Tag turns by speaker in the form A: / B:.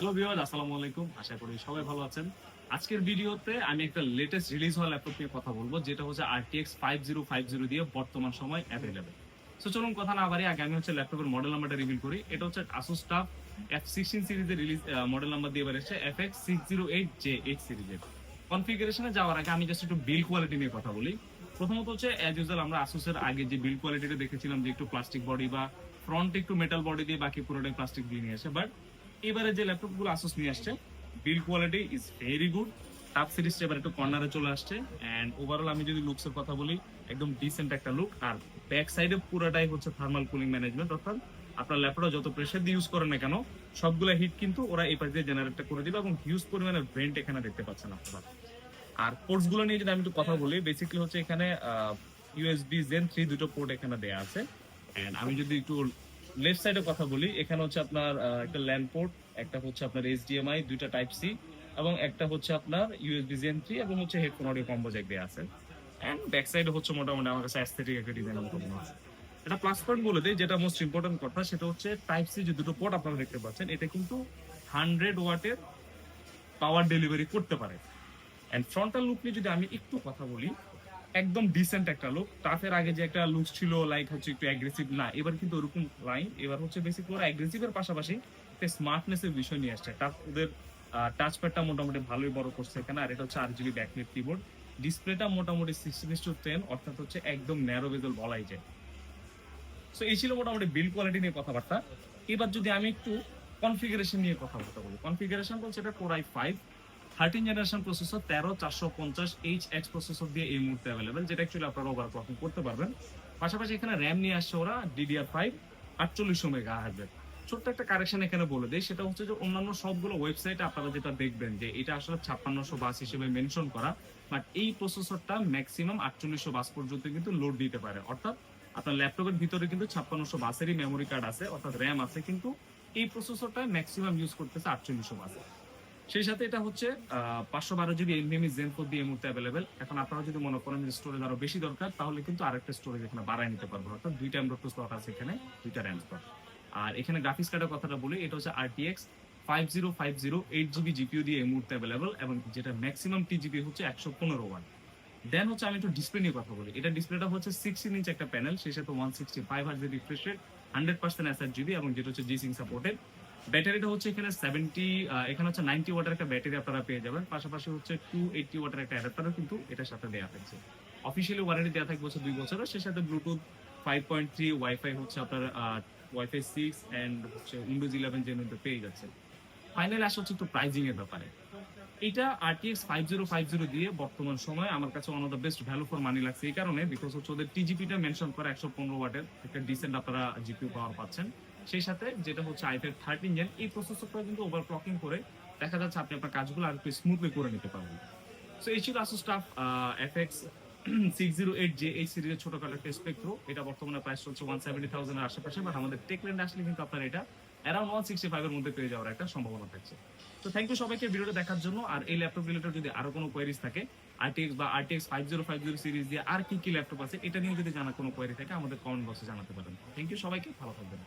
A: Hello viewers, আসসালামু আলাইকুম। আশা করি সবাই ভালো আছেন। আজকের ভিডিওতে আমি একটা লেটেস্ট রিলিজ হওয়া ল্যাপটপ নিয়ে কথা বলব, যেটা হচ্ছে RTX 5050 দিয়ে বর্তমান সময় অ্যাভেলেবেল সো চলুন কথা না বাড়ি আগে আমি হচ্ছে ল্যাপটপের মডেল নাম্বারটা রিভিল করি। এটা হচ্ছে Asus TUF F16 সিরিজের রিলিজ মডেল নাম্বার দিয়ে বেরিয়েছে FX608J8 সিরিজের কনফিগারেশনে যাওয়ার আগে আমি জাস্ট একটু বিল কোয়ালিটি নিয়ে কথা বলি। প্রথমত হচ্ছে অ্যাজ ইউজুয়াল আমরা আসুসের আগে যে বিল কোয়ালিটিটা দেখেছিলাম যে একটু প্লাস্টিক বডি বা ফ্রন্ট একটু মেটাল বডি দিয়ে বাকি পুরোটাই প্লাস্টিক দিয়ে নিয়ে আসে বাট এবারে যে ল্যাপটপগুলো আসুস নিয়ে আসছে build quality is very good TUF সিরিজটা এবার একটু কর্নারে চলে আসছে। এন্ড ওভারঅল আমি যদি লুকস এর কথা বলি, একদম ডিসেন্ট একটা লুক আর ব্যাক সাইডে পুরোটাই হচ্ছে থার্মাল কুলিং ম্যানেজমেন্ট অর্থাৎ আপনার ল্যাপটপটা যত প্রেসার দিয়ে ইউজ করেন না কেন, সবগুলো হিট কিন্তু ওরা এই পাশ দিয়ে জেনারেটটা করে দিবে এবং হিউজ পরিমাণে ভেন্ট এখানে দেখতে পাচ্ছেন আপনারা। আর পোর্টসগুলো নিয়ে যদি আমি একটু কথা বলি বেসিক্যালি হচ্ছে এখানে ইউএসবি জেন থ্রি দুটো পোর্ট এখানে দেয়া আছে। এন্ড আমি যদি একটু লেফট সাইডে কথা বলি। এখানে হচ্ছে আপনার একটা ল্যান্ড পোর্ট, একটা হচ্ছে আপনার এইচডিএমআই দুইটা টাইপ সি, এবং একটা হচ্ছে আপনার ইউএসবি জেন থ্রি এবং হচ্ছে হেডফোন অডিও কম্বো জ্যাক দেয়া আছে। এন্ড ব্যাক সাইডে হচ্ছে মোটামুটি আমার কাছে অ্যাস্থেটিক একটা ডিজাইন মনে হচ্ছে। এটা প্লাস পয়েন্ট বলে দিই, যেটা মোস্ট ইম্পর্টেন্ট কথা, সেটা হচ্ছে টাইপ সি যে দুটো পোর্ট আপনারা দেখতে পাচ্ছেন, এটা কিন্তু হান্ড্রেড ওয়াটের পাওয়ার ডেলিভারি করতে পারে। অ্যান্ড ফ্রন্টাল লুক নিয়ে যদি আমি একটু কথা বলি একদম ডিসেন্ট একটা লুক টাফের আগে যে একটা লুক ছিল লাইক হচ্ছে একটু অ্যাগ্রেসিভ না, এবার কিন্তু ওরকম লাইন এবার হচ্ছে বেসিক্যালি ওরা অ্যাগ্রেসিভের পাশাপাশি একটা স্মার্টনেস এর বিষয় নিয়ে আসছে। টাফ ওদের টাচ প্যাডটা মোটামুটি ভালোই বড় করছে এখানে, আর এটা হচ্ছে আর জিবি ব্যাকলিট কিবোর্ড ডিসপ্লেটা মোটামুটি সিক্সটিন টু টেন অর্থাৎ হচ্ছে একদম ন্যারো বেজল বলাই যায়। সো এই ছিল মোটামুটি বিল কোয়ালিটি নিয়ে কথাবার্তা। এবার যদি আমি একটু কনফিগারেশন নিয়ে কথাবার্তা বলি। কনফিগারেশন বলছে এটা core i five thirteen generation processor তেরো, চারশো পঞ্চাশ এইচ এক্স প্রসেসর দিয়ে এই মুহূর্তে অ্যাভেলেবেল যেটা অ্যাকচুয়ালি আপনারা ওভার ক্লকিং করতে পারবেন। পাশাপাশি এখানে র্যাম নিয়ে আসছে ওরা ডিডিআর ফাইভ আটচল্লিশশো মেগা হাজার ছোট্ট একটা কারেকশন এখানে বলে দেয় সেটা হচ্ছে যে অন্যান্য সবগুলো ওয়েবসাইটে আপনারা যেটা দেখবেন যে এটা আসলে ছাপ্পান্নশো বাস হিসেবে মেনশন করা বাট এই প্রসেসরটা ম্যাক্সিমাম আটচল্লিশশো বাস পর্যন্ত কিন্তু লোড দিতে পারে। অর্থাৎ আপনার ল্যাপটপের ভিতরে কিন্তু ছাপ্পান্নশো বাসেরই মেমোরি কার্ড আছে, অর্থাৎ র্যাম আছে, কিন্তু এই প্রসেসরটা ম্যাক্সিমাম ইউজ করতেছে আটচল্লিশশো বাসে। সেই সাথে এটা হচ্ছে পাঁচশো বারো জিবি এনভিএমই জেন ফোর দিয়ে মুহূর্তে অ্যাভেলেবেল এখন আপনারা যদি মনে করেন যে স্টোরেজ আরও বেশি দরকার, তাহলে কিন্তু আরেকটা স্টোরেজ এখানে বাড়ায় নিতে পারব। অর্থাৎ দুইটা এমডট স্লট আছে এখানে, দুইটা র্যাম স্লট আর এখানে গ্রাফিক্স কার্ডের কথাটা বলি, এটা হচ্ছে RTX five zero five zero eight GB GPU দিয়ে এই মুহূর্তে অ্যাভেলেবল এবং যেটা ম্যাক্সিমাম টি জিবি হচ্ছে একশো পনেরো ওয়ান দেন হচ্ছে আমি একটু ডিসপ্লে নিয়ে কথা বলি। এটা ডিসপ্লেটা হচ্ছে সিক্সটিন ইঞ্চ একটা প্যানেল সেই সাথে ওয়ান সিক্সটি ফাইভ হাজার refresh rate hundred percent GB এবং যেটা হচ্ছে জি সিং সাপোর্টেড ব্যাটারিটা হচ্ছে এখানে সেভেন্টি এখানে হচ্ছে নাইনটি ওয়াটের একটা ব্যাটারি আপনারা পেয়ে যাবেন। পাশাপাশি হচ্ছে টু এইটটি ওয়াটের একটা অ্যাডাপ্টারও কিন্তু এটার সাথে দেওয়া থাকছে অফিসিয়ালি ওয়ারেন্টি দেওয়া থাকবে হচ্ছে দুই বছরের, সেই সাথে Bluetooth five point three wifi হচ্ছে আপনার ওয়াইফাই সিক্স অ্যান্ড হচ্ছে উইন্ডোজ ইলেভেন যে পেয়ে যাচ্ছে ফাইনালি আসা হচ্ছে একটু প্রাইজিং এর ব্যাপারে। এটা RTX five zero five zero দিয়ে বর্তমান সময় আমার কাছে one of the best value for money লাগছে এই কারণে বিকজ হচ্ছে ওদের টিজিপিটা মেনশন করে একশো পনেরো ওয়াটের একটা ডিসেন্ট আপনারা জিপিউ পাওয়ার পাচ্ছেন। সেই সাথে যেটা হচ্ছে আইফের থার্টিন জেন এই প্রসেসরটা কিন্তু ওভার ক্লকিং করে দেখা যাচ্ছে আপনি আপনার কাজগুলো আর একটু স্মুথলি করে নিতে পারবেন। সো এই ছিল Asus TUF F X six zero eight যে এই সিরিজের ছোটখাটো একটা স্পেক্ট্রো এটা বর্তমানে প্রাইস চলছে ওয়ান সেভেন্টি থাউজেন্ডের আশেপাশে বাট আমাদের টেকল্যান্ড আসলে কিন্তু আপনার এটা অ্যারাউন্ড ওয়ান সিক্সটি ফাইভের মধ্যে পেয়ে যাওয়ার একটা সম্ভাবনা থাকছে। তো থ্যাংক ইউ সবাইকে ভিডিওটা দেখার জন্য। আর এই ল্যাপটপ রিলেটেড যদি আরও কোনো কোয়ারিজ থাকে আরটিএক্স বা RTX five zero five zero series দিয়ে আর কি কি ল্যাপটপ আছে, এটা নিয়ে যদি জানা কোনো কোয়ারি থাকে, আমাদের কমেন্ট বক্সে জানাতে পারেন। থ্যাংক ইউ সবাইকে, ভালো থাকবেন।